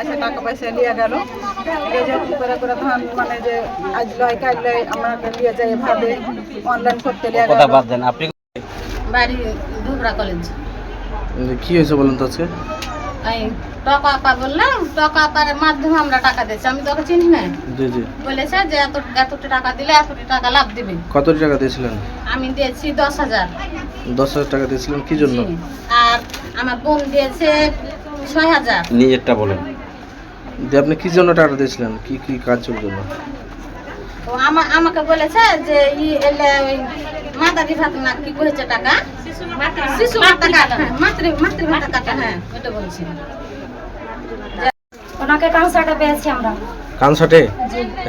আচ্ছা টাকা পয়সা লিয়ে গেল। করে করে ধান মানে যে আজ লয় কাল লয় আমাকে লিয়ে যায় ভাবে অনলাইন করতে লিয়ে গেল। বাদ দেন আপনি বাড়ি ধুবড়া কলেজ কি হয়েছে বলুন তো আজকে? টাকা আপা বললাম টাকা আপার মাধ্যমে আমরা টাকা দিচ্ছি আমি তোকে চিনি না? জি জি। বলেছে যে এত এতটি টাকা দিলে এতটি টাকা লাভ দিবে। কত টাকা দিয়েছিলেন? আমি দিয়েছি দশ হাজার। দশ হাজার টাকা দিয়েছিলেন কি জন্য? আর আমার বোন দিয়েছে ছয় হাজার। নিজেরটা বলেন। দিয়ে আপনি কি জন্য টাকা দিয়েছিলেন? কি কি কাজের জন্য? তো আমা আমাকে বলেছে যে ই এলে ওই মাতারি ভাত না কি করেছে টাকা? শিশু ভাতা কাটা হ্যাঁ মাতৃ মাতৃ ভাতা কাটা হ্যাঁ। ওটা বলছি। ওনাকে কানসারটা পেয়েছি আমরা। কানসার্টে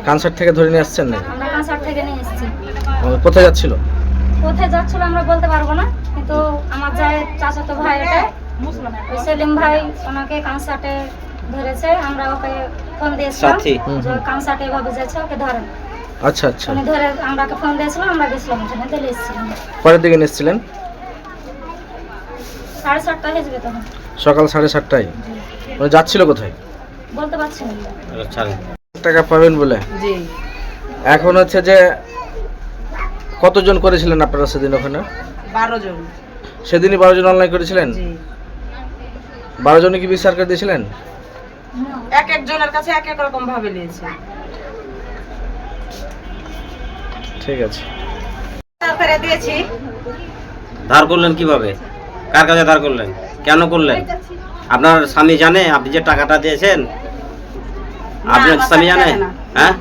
কানসার্ট থেকে ধরে নিয়ে আসছেন? নাকি আমরা কানসার থেকে নিয়ে এসেছি। ও, কোথায় যাচ্ছিল? কোথায় যাচ্ছিল আমরা বলতে পারব না কিন্তু আমার যায় চাচাতো ভাই এটা। ওই সেলিম ভাই ওনাকে কানসার্টে ধরেছে আমরা ওকে ফোন দিয়েছিলাম। সাথী। হুম, যে কানসার্টে এভাবে যাচ্ছে ওকে ধরেন। আচ্ছা আচ্ছা। উনি ধরে আমরাকে ফোন দিয়েছিলাম আমরা গেছিলাম ওখানে দিলে এসেছিলাম। পরের দিকে নিয়ে এসেছিলেন? সাড়ে সাতটা তখন। সকাল সাড়ে সাতটায়? মানে যাচ্ছিল কোথায়? বলতে পারছি না। টাকা পাবেন বলে? জি। এখন হচ্ছে যে কতজন করেছিলেন আপনারা সেদিন ওখানে? বারো জন। সেদিনই বারো জন অনলাইন করেছিলেন? জি। বারো জনে কি বিচার করে দিয়েছিলেন? এক একজনের কাছে এক এক রকম ভাবে নিয়েছে। ঠিক আছে। তারপরে দিয়েছি। ধার করলেন কীভাবে? কার কাছে ধার করলেন? কেন করলেন? আপনার স্বামী জানে? আপনি যে টাকাটা দিয়েছেন? আপনার স্বামী জানে? হ্যাঁ?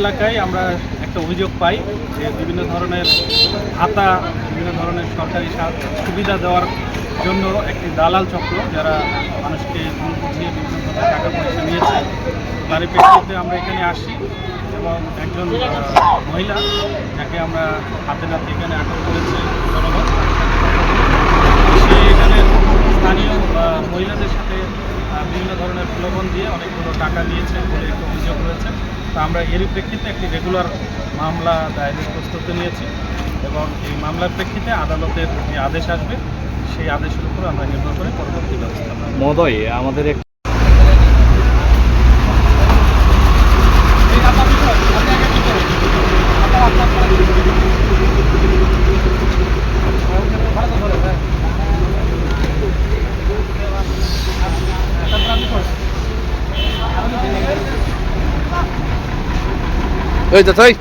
এলাকায় আমরা একটা অভিযোগ পাই যে বিভিন্ন ধরনের ভাতা বিভিন্ন ধরনের সরকারি সুবিধা দেওয়ার জন্য একটি দালাল চক্র, যারা মানুষকে ভুল বুঝিয়ে বিভিন্ন ধরনের টাকা পয়সা নিয়েছে। তারই প্রেক্ষিতে আমরা এখানে আসি এবং একজন মহিলা, যাকে আমরা হাতে নাতে এখানে আটক করেছে জনগণ সে এখানে স্থানীয় আহ, মহিলাদের সাথে আহ, বিভিন্ন ধরনের প্রলোভন দিয়ে অনেকগুলো টাকা নিয়েছে বলে একটা অভিযোগ রয়েছে তো আমরা এরই প্রেক্ষিতে একটি রেগুলার মামলা দায়েরের প্রস্তুতি নিয়েছি এবং এই মামলার প্রেক্ষিতে আদালতের যে আদেশ আসবে, সেই আদেশের উপর আমরা নির্ভর করে পরবর্তী ব্যবস্থা। মহোদয়, আমাদের এক ওই তো তাই